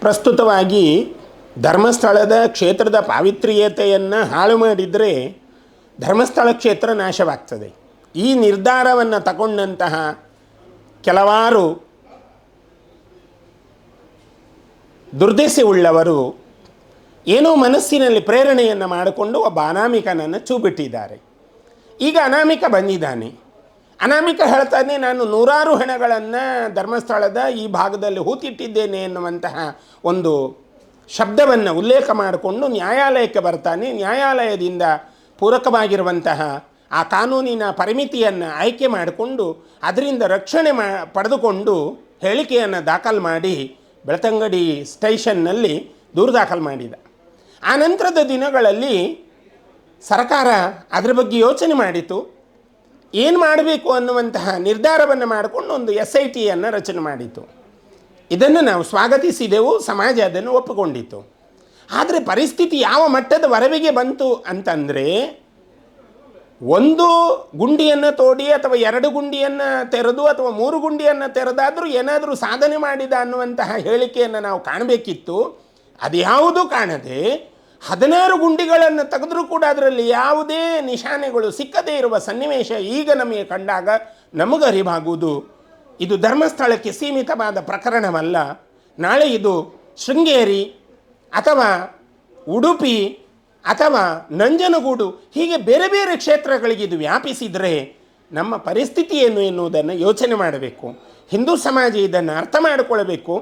ಪ್ರಸ್ತುತವಾಗಿ ಧರ್ಮಸ್ಥಳದ ಕ್ಷೇತ್ರದ ಪಾವಿತ್ರ್ಯತೆಯನ್ನು ಹಾಳು ಮಾಡಿದರೆ ಧರ್ಮಸ್ಥಳ ಕ್ಷೇತ್ರ ನಾಶವಾಗ್ತದೆ. ಈ ನಿರ್ಧಾರವನ್ನು ತಗೊಂಡಂತಹ ಕೆಲವಾರು ದುರ್ದೆಸೆ ಏನೋ ಮನಸ್ಸಿನಲ್ಲಿ ಪ್ರೇರಣೆಯನ್ನು ಮಾಡಿಕೊಂಡು ಒಬ್ಬ ಅನಾಮಿಕನನ್ನು ಚೂಬಿಟ್ಟಿದ್ದಾರೆ. ಈಗ ಅನಾಮಿಕ ಬಂದಿದ್ದಾನೆ. ಅನಾಮಿಕ ಹೇಳ್ತಾನೆ, ನಾನು ನೂರಾರು ಹೆಣಗಳನ್ನು ಧರ್ಮಸ್ಥಳದ ಈ ಭಾಗದಲ್ಲಿ ಹೂತಿಟ್ಟಿದ್ದೇನೆ ಎನ್ನುವಂತಹ ಒಂದು ಶಬ್ದವನ್ನು ಉಲ್ಲೇಖ ಮಾಡಿಕೊಂಡು ನ್ಯಾಯಾಲಯಕ್ಕೆ ಬರ್ತಾನೆ. ನ್ಯಾಯಾಲಯದಿಂದ ಪೂರಕವಾಗಿರುವಂತಹ ಆ ಕಾನೂನಿನ ಪರಿಮಿತಿಯನ್ನು ಆಯ್ಕೆ ಮಾಡಿಕೊಂಡು ಅದರಿಂದ ರಕ್ಷಣೆ ಮಾ, ಪಡೆದುಕೊಂಡು ಹೇಳಿಕೆಯನ್ನು ದಾಖಲು ಮಾಡಿ ಬೆಳ್ತಂಗಡಿ ಸ್ಟೇಷನ್ನಲ್ಲಿ ದೂರು ದಾಖಲು ಮಾಡಿದ. ಆ ನಂತರದ ದಿನಗಳಲ್ಲಿ ಸರ್ಕಾರ ಅದರ ಬಗ್ಗೆ ಯೋಚನೆ ಮಾಡಿತು. ಏನು ಮಾಡಬೇಕು ಅನ್ನುವಂತಹ ನಿರ್ಧಾರವನ್ನು ಮಾಡಿಕೊಂಡು ಒಂದು ಎಸ್ ಐ ಟಿಯನ್ನು ರಚನೆ ಮಾಡಿತು ಇದನ್ನು ನಾವು ಸ್ವಾಗತಿಸಿದೆವು, ಸಮಾಜ ಅದನ್ನು ಒಪ್ಪಿಕೊಂಡಿತು ಆದರೆ ಪರಿಸ್ಥಿತಿ ಯಾವ ಮಟ್ಟದ ವರವಿಗೆ ಬಂತು ಅಂತಂದರೆ, ಒಂದು ಗುಂಡಿಯನ್ನು ತೋಡಿ ಅಥವಾ ಎರಡು ಗುಂಡಿಯನ್ನು ತೆರೆದು ಅಥವಾ ಮೂರು ಗುಂಡಿಯನ್ನು ತೆರೆದಾದರೂ ಏನಾದರೂ ಸಾಧನೆ ಮಾಡಿದ ಅನ್ನುವಂತಹ ಹೇಳಿಕೆಯನ್ನು ನಾವು ಕಾಣಬೇಕಿತ್ತು. ಅದು ಯಾವುದೂ ಕಾಣದೆ ಹದಿನಾರು ಗುಂಡಿಗಳನ್ನು ತೆಗೆದರೂ ಕೂಡ ಅದರಲ್ಲಿ ಯಾವುದೇ ನಿಶಾನೆಗಳು ಸಿಕ್ಕದೇ ಇರುವ ಸನ್ನಿವೇಶ ಈಗ ನಮಗೆ ಕಂಡಾಗ ನಮಗರಿವಾಗುವುದು ಇದು ಧರ್ಮಸ್ಥಳಕ್ಕೆ ಸೀಮಿತವಾದ ಪ್ರಕರಣವಲ್ಲ. ನಾಳೆ ಇದು ಶೃಂಗೇರಿ ಅಥವಾ ಉಡುಪಿ ಅಥವಾ ನಂಜನಗೂಡು ಹೀಗೆ ಬೇರೆ ಬೇರೆ ಕ್ಷೇತ್ರಗಳಿಗೆ ಇದು ವ್ಯಾಪಿಸಿದರೆ ನಮ್ಮ ಪರಿಸ್ಥಿತಿ ಏನು ಎನ್ನುವುದನ್ನು ಯೋಚನೆ ಮಾಡಬೇಕು. ಹಿಂದೂ ಸಮಾಜ ಇದನ್ನು ಅರ್ಥ ಮಾಡಿಕೊಳ್ಬೇಕು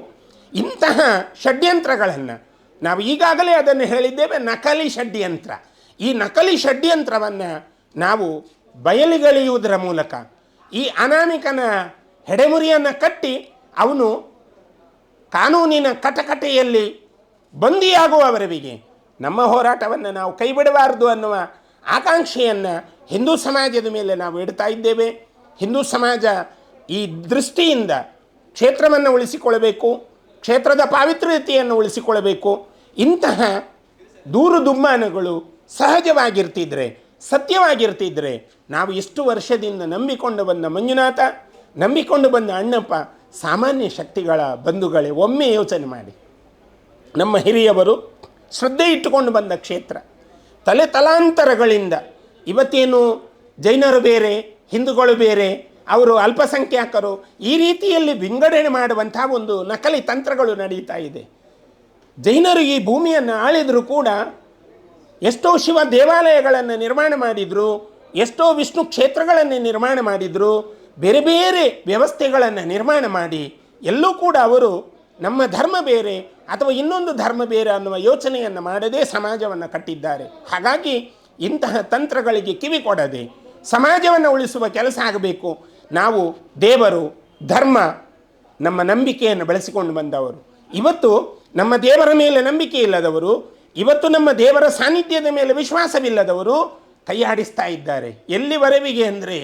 ಇಂತಹ ಷಡ್ಯಂತ್ರಗಳನ್ನು ನಾವು ಈಗಾಗಲೇ ಅದನ್ನು ಹೇಳಿದ್ದೇವೆ ನಕಲಿ ಷಡ್ಯಂತ್ರ. ಈ ನಕಲಿ ಷಡ್ಯಂತ್ರವನ್ನು ನಾವು ಬಯಲಿಗೆಳೆಯುವುದರ ಮೂಲಕ, ಈ ಅನಾಮಿಕನ ಹೆಡೆಮುರಿಯನ್ನು ಕಟ್ಟಿ ಅವನು ಕಾನೂನಿನ ಕಟಕಟೆಯಲ್ಲಿ ಬಂದಿಯಾಗುವವರೆಗೆ ನಮ್ಮ ಹೋರಾಟವನ್ನು ನಾವು ಕೈಬಿಡಬಾರದು ಅನ್ನುವ ಆಕಾಂಕ್ಷೆಯನ್ನು ಹಿಂದೂ ಸಮಾಜದ ಮೇಲೆ ನಾವು ಇಡ್ತಾ ಇದ್ದೇವೆ. ಹಿಂದೂ ಸಮಾಜ ಈ ದೃಷ್ಟಿಯಿಂದ ಕ್ಷೇತ್ರವನ್ನು ಉಳಿಸಿಕೊಳ್ಳಬೇಕು, ಕ್ಷೇತ್ರದ ಪಾವಿತ್ರ್ಯತೆಯನ್ನು ಉಳಿಸಿಕೊಳ್ಳಬೇಕು ಇಂತಹ ದೂರು ದುಮ್ಮಾನಗಳು ಸಹಜವಾಗಿರ್ತಿದ್ರೆ, ಸತ್ಯವಾಗಿರ್ತಿದ್ರೆ ನಾವು ಎಷ್ಟು ವರ್ಷದಿಂದ ನಂಬಿಕೊಂಡು ಬಂದ ಮಂಜುನಾಥ, ನಂಬಿಕೊಂಡು ಬಂದ ಅಣ್ಣಪ್ಪ ಸಾಮಾನ್ಯ ಶಕ್ತಿಗಳ ಬಂಧುಗಳೇ, ಒಮ್ಮೆ ಯೋಚನೆ ಮಾಡಿ. ನಮ್ಮ ಹಿರಿಯವರು ಶ್ರದ್ಧೆ ಇಟ್ಟುಕೊಂಡು ಬಂದ ಕ್ಷೇತ್ರ. ತಲೆ ತಲಾಂತರಗಳಿಂದ ಇವತ್ತೇನು ಜೈನರು ಬೇರೆ, ಹಿಂದೂಗಳು ಬೇರೆ, ಅವರು ಅಲ್ಪಸಂಖ್ಯಾತರು ಈ ರೀತಿಯಲ್ಲಿ ವಿಂಗಡಣೆ ಮಾಡುವಂಥ ಒಂದು ನಕಲಿ ತಂತ್ರಗಳು ನಡೀತಾ ಇದೆ. ಜೈನರು ಈ ಭೂಮಿಯನ್ನು ಆಳಿದರೂ ಕೂಡ ಎಷ್ಟೋ ಶಿವ ದೇವಾಲಯಗಳನ್ನು ನಿರ್ಮಾಣ ಮಾಡಿದರು, ಎಷ್ಟೋ ವಿಷ್ಣು ಕ್ಷೇತ್ರಗಳನ್ನು ನಿರ್ಮಾಣ ಮಾಡಿದರು, ಬೇರೆ ಬೇರೆ ವ್ಯವಸ್ಥೆಗಳನ್ನು ನಿರ್ಮಾಣ ಮಾಡಿ, ಎಲ್ಲೂ ಕೂಡ ಅವರು ನಮ್ಮ ಧರ್ಮ ಬೇರೆ ಅಥವಾ ಇನ್ನೊಂದು ಧರ್ಮ ಬೇರೆ ಅನ್ನುವ ಯೋಚನೆಯನ್ನು ಮಾಡದೇ ಸಮಾಜವನ್ನು ಕಟ್ಟಿದ್ದಾರೆ. ಹಾಗಾಗಿ ಇಂತಹ ತಂತ್ರಗಳಿಗೆ ಕಿವಿ ಕೊಡದೆ ಸಮಾಜವನ್ನು ಉಳಿಸುವ ಕೆಲಸ ಆಗಬೇಕು. ನಾವು ದೇವರು, ಧರ್ಮ ನಮ್ಮ ನಂಬಿಕೆಯನ್ನು ಬೆಳೆಸಿಕೊಂಡು ಬಂದವರು. ಇವತ್ತು ನಮ್ಮ ದೇವರ ಮೇಲೆ ನಂಬಿಕೆ ಇಲ್ಲದವರು, ಇವತ್ತು ನಮ್ಮ ದೇವರ ಸಾನ್ನಿಧ್ಯದ ಮೇಲೆ ವಿಶ್ವಾಸವಿಲ್ಲದವರು ಕೈಯಾಡಿಸ್ತಾ ಇದ್ದಾರೆ. ಎಲ್ಲಿವರೆವಿಗೆ ಅಂದರೆ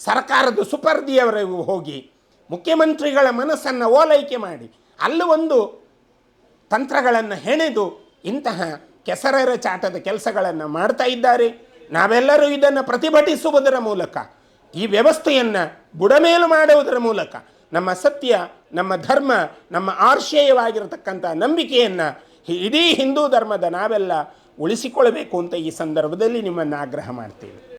ಸರ್ಕಾರದ ಸುಪರ್ದಿಯವರೆಗೂ ಹೋಗಿ ಮುಖ್ಯಮಂತ್ರಿಗಳ ಮನಸ್ಸನ್ನು ಓಲೈಕೆ ಮಾಡಿ, ಅಲ್ಲೂ ಒಂದು ತಂತ್ರಗಳನ್ನು ಹೆಣೆದು ಇಂತಹ ಕೆಸರರ ಚಾಟದ ಕೆಲಸಗಳನ್ನು ಮಾಡ್ತಾ ಇದ್ದಾರೆ. ನಾವೆಲ್ಲರೂ ಇದನ್ನು ಪ್ರತಿಭಟಿಸುವುದರ ಮೂಲಕ, ಈ ವ್ಯವಸ್ಥೆಯನ್ನು ಬುಡಮೇಲು ಮಾಡುವುದರ ಮೂಲಕ ನಮ್ಮ ಸತ್ಯ, ನಮ್ಮ ಧರ್ಮ, ನಮ್ಮ ಆರ್ಷೇಯವಾಗಿರತಕ್ಕಂಥ ನಂಬಿಕೆಯನ್ನು ಇಡೀ ಹಿಂದೂ ಧರ್ಮದ ನಾವೆಲ್ಲ ಉಳಿಸಿಕೊಳ್ಳಬೇಕು ಅಂತ ಈ ಸಂದರ್ಭದಲ್ಲಿ ನಿಮ್ಮನ್ನು ಆಗ್ರಹ ಮಾಡ್ತೀವಿ.